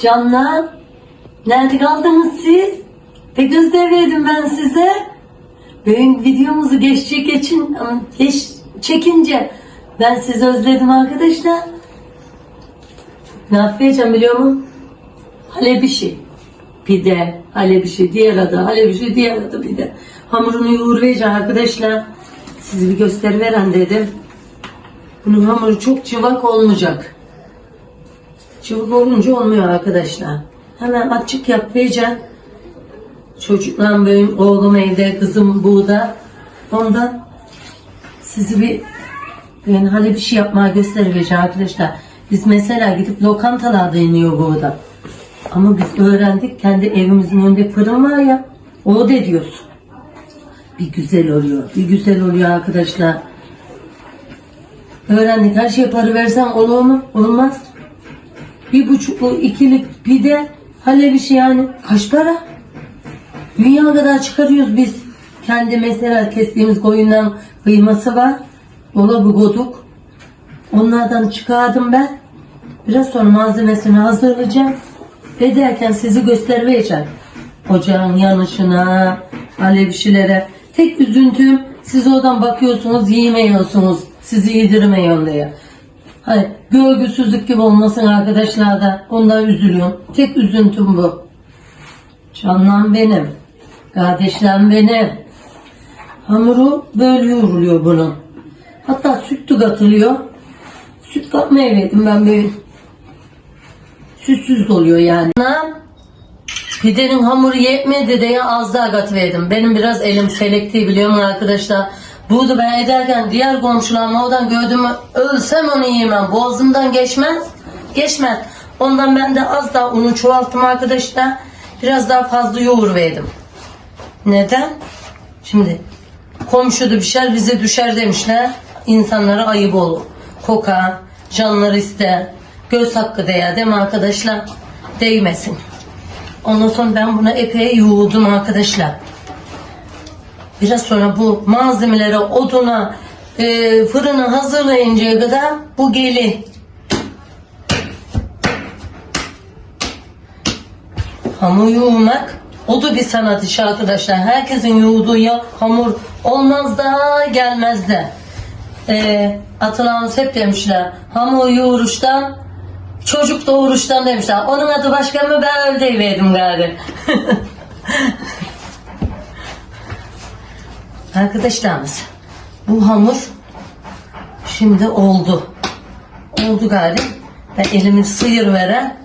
Canlar, nerede kaldınız siz? Pek özlemedim ben size. Bugün videomuzu geçecek için, geç çekince ben sizi özledim arkadaşlar. Ne yapacağım biliyor musun? Halebişi. Pide, halebişi, diğer adı, halebişi, diğer adı pide. Hamurunu yoğuracağım arkadaşlar. Sizi bir gösteriveren dedim. Bunun hamuru çok cıvak olmayacak. Çabuk olunca olmuyor arkadaşlar. Hemen açık yapmayacağım. Çocuklar benim oğlum evde, kızım burada. Ondan sizi bir ben hani bir şey yapmaya göstereceğim arkadaşlar. Biz mesela gidip lokantalarda iniyor burada. Ama biz öğrendik kendi evimizin önünde fırın var ya. O da diyorsun. Bir güzel oluyor. Bir güzel oluyor arkadaşlar. Öğrendik her şey para versen olur mu? Olmaz. Bir buçuklu ikilik pide hale bir şey yani. Kaç para? Dünya kadar çıkarıyoruz biz. Kendi mesela kestiğimiz koyundan kıyması var. Dolabı koduk. Onlardan çıkardım ben. Biraz sonra malzemesini hazırlayacağım. Ederken sizi göstermeyeceğim. Ocağın yanışına, alevşilere. Tek üzüntüm siz oradan bakıyorsunuz yiyemiyorsunuz. Sizi yedirmiyor diye. Hayır, görgüsüzlük gibi olmasın arkadaşlar da. Ondan üzülüyorum. Tek üzüntüm bu. Canlan benim. Kardeşlerim benim. Hamuru böyle yoğruluyor bunun. Hatta süt de katılıyor. Süt katmaya verdim ben böyle. Sütsüz oluyor yani. Pidenin hamuru yetmedi diye az daha katıverdim. Benim biraz elim selekti biliyor musun arkadaşlar? Bunu ben ederken diğer komşularım oradan gördüm ölsem onu yemem. Boğazımdan geçmez. Geçmez. Ondan ben de az daha unu çoğalttım arkadaşlar. Biraz daha fazla yoğur verdim. Neden? Şimdi komşu da pişer bize düşer demişler. İnsanlara ayıp olur. Koka, canları ister. Göz hakkı değer değil mi arkadaşlar? Değmesin. Ondan sonra ben buna epey yoğurdum arkadaşlar. Biraz sonra bu malzemeleri oduna, e, fırını hazırlayıncaya kadar bu geli. Hamur yoğurmak o da bir sanat işi arkadaşlar. Herkesin yoğurduğu ya hamur olmaz da gelmez de. E, Atalarımız hep demişler hamur yoğuruştan çocuk doğuruştan demişler. Onun adı başka mı ben öyle deyiverdim gari. Arkadaşlarımız bu hamur şimdi oldu. Oldu gari. Ben elimi sıyır veren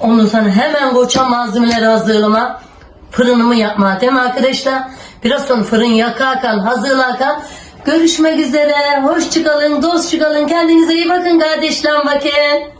ondan sonra hemen koça malzemeleri hazırlama fırınımı yapma değil mi arkadaşlar? Biraz sonra fırın yakarken hazırlarken görüşmek üzere. Hoş çıkalın, dost çıkalın. Kendinize iyi bakın kardeşlerim bakın.